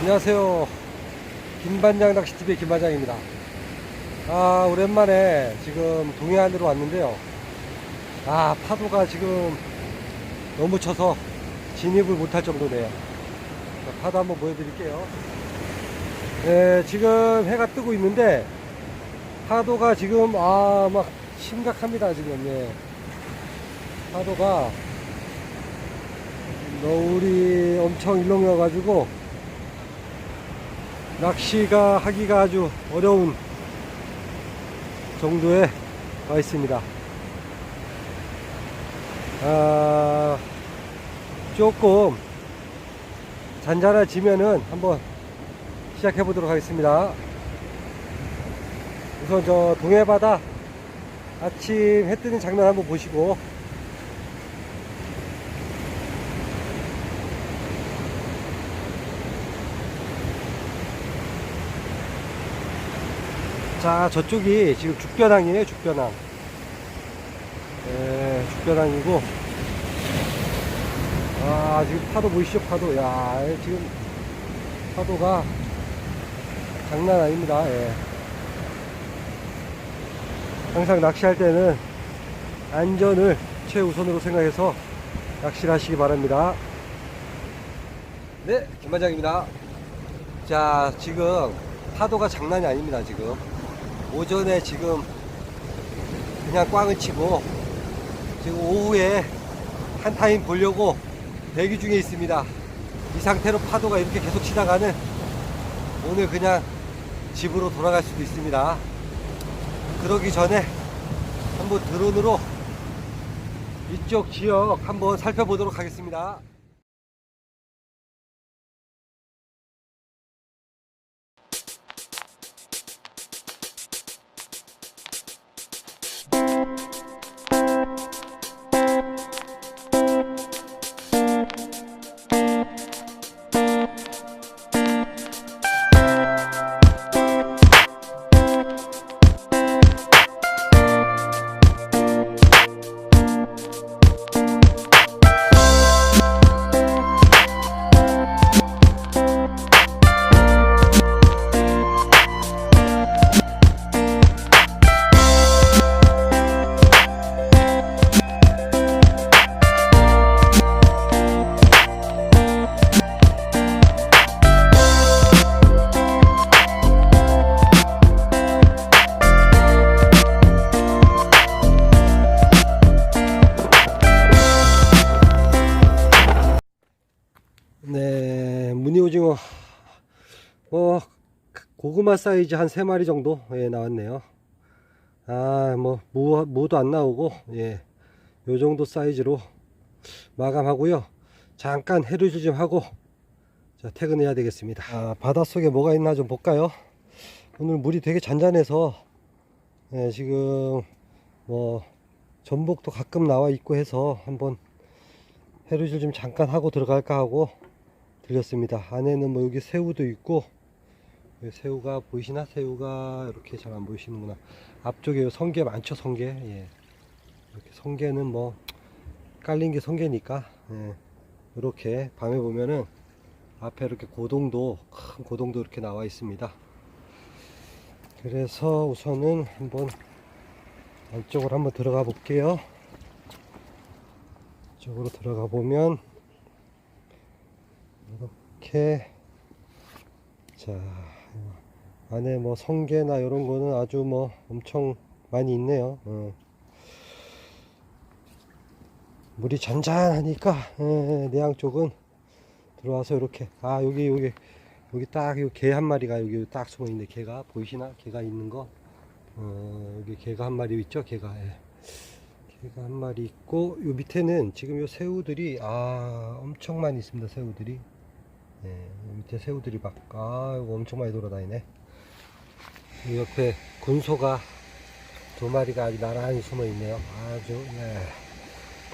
안녕하세요. 김반장 낚시TV의 김반장입니다. 아, 오랜만에 지금 동해안으로 왔는데요. 아, 파도가 지금 너무 쳐서 진입을 못할 정도네요. 자, 파도 한번 보여드릴게요. 네, 지금 해가 뜨고 있는데, 파도가 지금, 아, 막 심각합니다, 지금. 예. 파도가 너울이 엄청 일렁여가지고, 낚시가 하기가 아주 어려운 정도에 와 있습니다. 아, 조금 잔잔해지면은 한번 시작해 보도록 하겠습니다. 우선 저 동해바다 아침 해 뜨는 장면 한번 보시고 자 저쪽이 지금 죽변항이에요 죽변항. 네, 죽변항이고. 아 지금 파도 보이시죠 파도? 야 지금 파도가 장난 아닙니다 예. 항상 낚시할 때는 안전을 최우선으로 생각해서 낚시를 하시기 바랍니다. 네 김반장입니다. 자 지금 파도가 장난이 아닙니다 지금 오전에 지금 그냥 꽝을 치고 지금 오후에 한 타임 보려고 대기 중에 있습니다. 이 상태로 파도가 이렇게 계속 치다가는 오늘 그냥 집으로 돌아갈 수도 있습니다. 그러기 전에 한번 드론으로 이쪽 지역 한번 살펴보도록 하겠습니다. 오징어 뭐 고구마 사이즈 한세 마리 정도 예, 나왔네요. 아, 뭐 무, 무도 안 나오고 예. 요 정도 사이즈로 마감하고요. 잠깐 해루질 좀 하고 자, 퇴근해야 되겠습니다. 아, 바닷속에 뭐가 있나 좀 볼까요? 오늘 물이 되게 잔잔해서 예, 지금 뭐 전복도 가끔 나와 있고 해서 한번 해루질 좀 잠깐 하고 들어갈까 하고 들렸습니다. 안에는 뭐 여기 새우도 있고 여기 새우가 보이시나? 새우가 이렇게 잘 안 보이시는구나. 앞쪽에 요 성게 많죠, 성게. 예. 이렇게 성게는 뭐 깔린 게 성게니까 예. 이렇게 밤에 보면은 앞에 이렇게 고동도 큰 고동도 이렇게 나와 있습니다. 그래서 우선은 한번 안쪽으로 한번 들어가 볼게요. 이쪽으로 들어가 보면 이렇게 자 안에 뭐 성게나 이런 거는 아주 뭐 엄청 많이 있네요. 어. 물이 잔잔하니까 예, 내양 쪽은 들어와서 이렇게 아 여기 여기 여기 딱개 한 마리가 여기 딱 숨어 있는데 개가 보이시나? 개가 있는 거 어, 여기 개가 한 마리 있죠? 개가 예. 개가 한 마리 있고 요 밑에는 지금 요 새우들이 아 엄청 많이 있습니다 새우들이 예, 요 밑에 새우들이 막아 이거 엄청 많이 돌아다니네 이 옆에 군소가 두 마리가 아주 나란히 숨어 있네요 아주 예.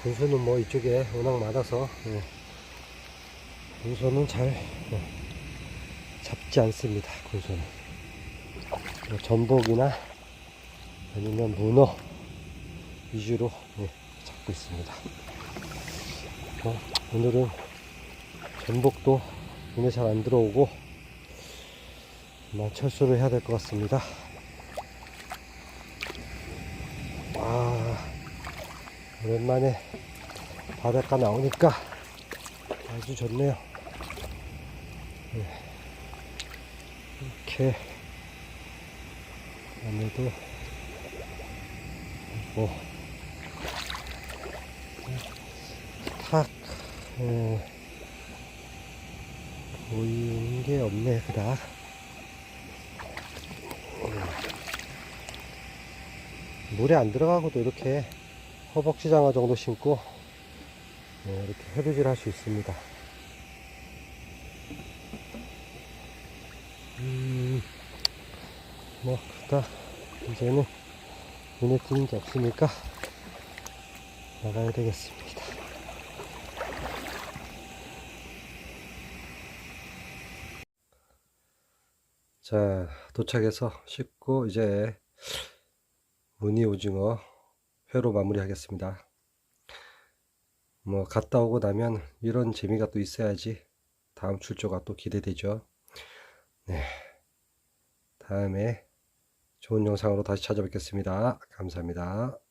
군소는 뭐 이쪽에 워낙 많아서 예. 군소는 잘 예, 잡지 않습니다 군소는 뭐 전복이나 아니면 문어 위주로 예, 잡고 있습니다. 어, 오늘은 전복도 눈에 잘 안 들어오고 철수를 해야 될 것 같습니다. 아, 오랜만에 바닷가 나오니까 아주 좋네요. 네. 이렇게 안에도 뭐탁 에, 보이는 게 없네 그닥 음. 물에 안 들어가고도 이렇게 허벅지 장화 정도 신고 네, 이렇게 해루질 할 수 있습니다 음, 뭐 그닥 이제는 눈에 띄는 게 없으니까 나가야 되겠습니다. 자, 도착해서 씻고 이제 무늬 오징어 회로 마무리 하겠습니다. 뭐 갔다 오고 나면 이런 재미가 또 있어야지 다음 출조가 또 기대되죠. 네. 다음에 좋은 영상으로 다시 찾아뵙겠습니다. 감사합니다.